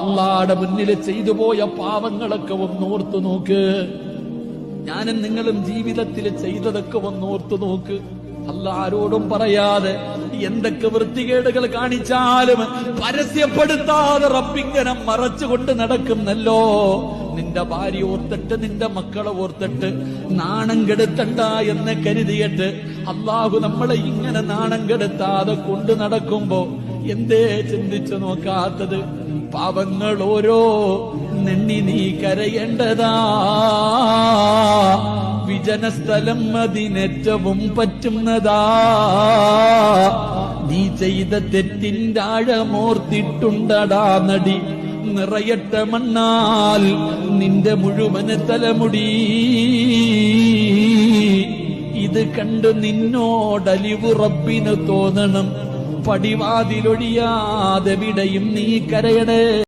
അള്ളാടെ മുന്നിൽ ചെയ്തു പോയ പാവങ്ങളൊക്കെ ഒന്നോർത്തു നോക്ക്. ഞാനും നിങ്ങളും ജീവിതത്തിൽ ചെയ്തതൊക്കെ ഒന്നോർത്തു നോക്ക്. അല്ല ആരോടും പറയാതെ എന്തൊക്കെ വൃത്തികേടുകൾ കാണിച്ചാലും പരസ്യപ്പെടുത്താതെ റബ്ബിങ്ങനെ മറച്ചുകൊണ്ട് നടക്കുന്നല്ലോ. നിന്റെ ഭാര്യ ഓർത്തിട്ട് നിന്റെ മക്കളെ ഓർത്തിട്ട് നാണം കെടുത്തണ്ട എന്ന് കരുതിയിട്ട് അള്ളാഹു നമ്മളെ ഇങ്ങനെ നാണം കെടുത്താതെ കൊണ്ട് നടക്കുമ്പോ എന്തേ ചിന്തിച്ചു നോക്കാത്തത്? പാപങ്ങൾ ഓരോ നെണ്ണി നീ കരയേണ്ടതാ. വിജനസ്ഥലം അതിനേറ്റവും പറ്റുന്നതാ. നീ ചെയ്ത തെറ്റിന്റെ ആഴമോർത്തിട്ടുണ്ടടാ നടി. നിറയട്ട മണ്ണാൽ നിന്റെ മുഴുവൻ തലമുടി. ഇത് കണ്ട് നിന്നോടലിവ് റബ്ബിന് തോന്നണം. പടിവാതിലൊഴിയാതെ വിടയും നീ കരയടേ.